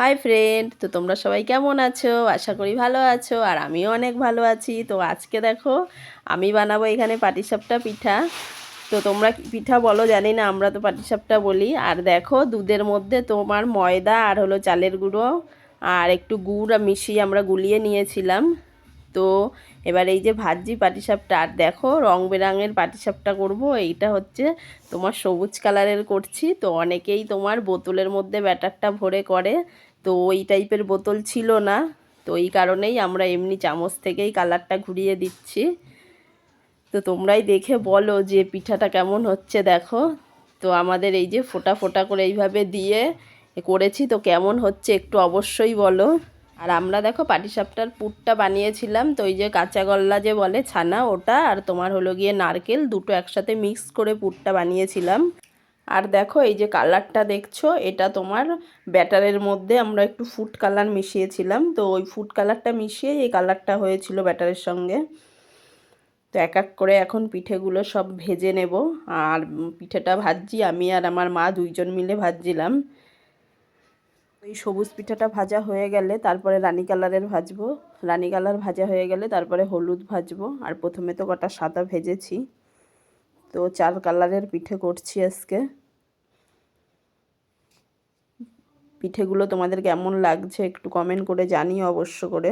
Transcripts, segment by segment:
Hi friend তো তোমরা সবাই কেমন আছো? আশা করি ভালো আছো, আর আমিও অনেক ভালো আছি। তো আজকে দেখো, আমি বানাবো এখানে পাটিসাপটা পিঠা। তো তোমরা পিঠা বলো? জানি না, আমরা তো পাটিসাপটা বলি। আর দেখো, দুধের মধ্যে তোমার ময়দা আর হলো চালের গুঁড়ো আর একটু গুড় মিশিয়ে আমরা গুলিয়ে নিয়েছিলাম। তো এবার এই যে ভাজি পাটিসাপটা, আর দেখো, রং বেরঙের পাটিসাপটা করব। এইটা হচ্ছে তোমার সবুজ কালারের করছি। তো অনেকেই তোমার বোতলের মধ্যে ব্যাটারটা ভরে করে। তো ওই টাইপের বোতল ছিল না। তো এই কারণেই আমরা এমনি চামচ থেকেই কালারটা ঘুরিয়ে দিচ্ছি। তো তোমরাই দেখে বলো যে পিঠাটা কেমন হচ্ছে, দেখো। তো আমাদের এই যে ফোটা ফোটা করে এইভাবে দিয়ে করেছি, তো কেমন হচ্ছে একটু অবশ্যই বলো। আর আমরা দেখো পাটিসাপটার পুরটা বানিয়েছিলাম, তো ওই যে কাঁচা গল্লা যে বলে ছানা ওটা, আর তোমার হলো গিয়ে নারকেল, দুটো একসাথে মিক্স করে পুরটা বানিয়েছিলাম। আর দেখো, এই যে কালারটা দেখছ, এটা তোমার ব্যাটারের মধ্যে আমরা একটু ফুড কালার মিশিয়েছিলাম। তো ওই ফুড কালারটা মিশিয়ে এই কালারটা হয়েছিল ব্যাটারের সঙ্গে। তো এক এক করে এখন পিঠেগুলো সব ভেজে নেব। আর পিঠেটা ভাজছি, আমি আর আমার মা দুইজন মিলে ভাজছিলাম। এই সবুজ পিঠাটা ভাজা হয়ে গেলে তারপরে রানী কালারের ভাজবো। রানী কালার ভাজা হয়ে গেলে তারপরে হলুদ ভাজবো। আর প্রথমে তো কটা সাদা ভেজেছি। তো চার কালারের পিঠে করছি আজকে। পিঠেগুলো তোমাদের কেমন লাগছে একটু কমেন্ট করে জানিও অবশ্য করে।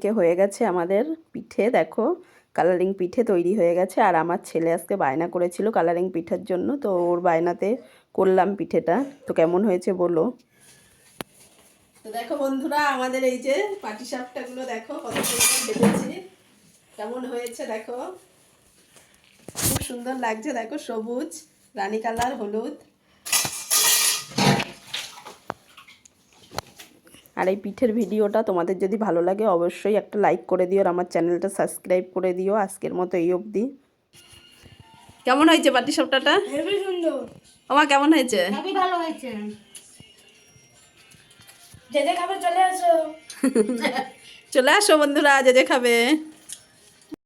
এদিকে হয়ে গেছে আমাদের পিঠে, দেখো কালারিং পিঠে তৈরি হয়ে গেছে। আর আমার ছেলে আজকে বায়না করেছিল কালারিং পিঠার জন্য, তো ওর বায়নাতে করলাম পিঠেটা। তো কেমন হয়েছে বলো? তো দেখো বন্ধুরা, আমাদের এই যে পাটিসাপটাগুলো দেখো, কত কেমন হয়েছে দেখো? খুব সুন্দর লাগছে, দেখো, সবুজ, রানী কালার, হলুদ। আর এই পিঠের ভিডিওটা তোমাদের যদি ভালো লাগে অবশ্যই একটা লাইক করে দিও আর আমার চ্যানেলটা সাবস্ক্রাইব করে দিও আজকের মতো এই অবধি। কেমন হয়েছে পাটি হেবি সুন্দর। আমার কেমন হয়েছে? ভালো হয়েছে। যে যে খাবে চলে আসো। চলে আসো বন্ধুরা যে যে খাবে।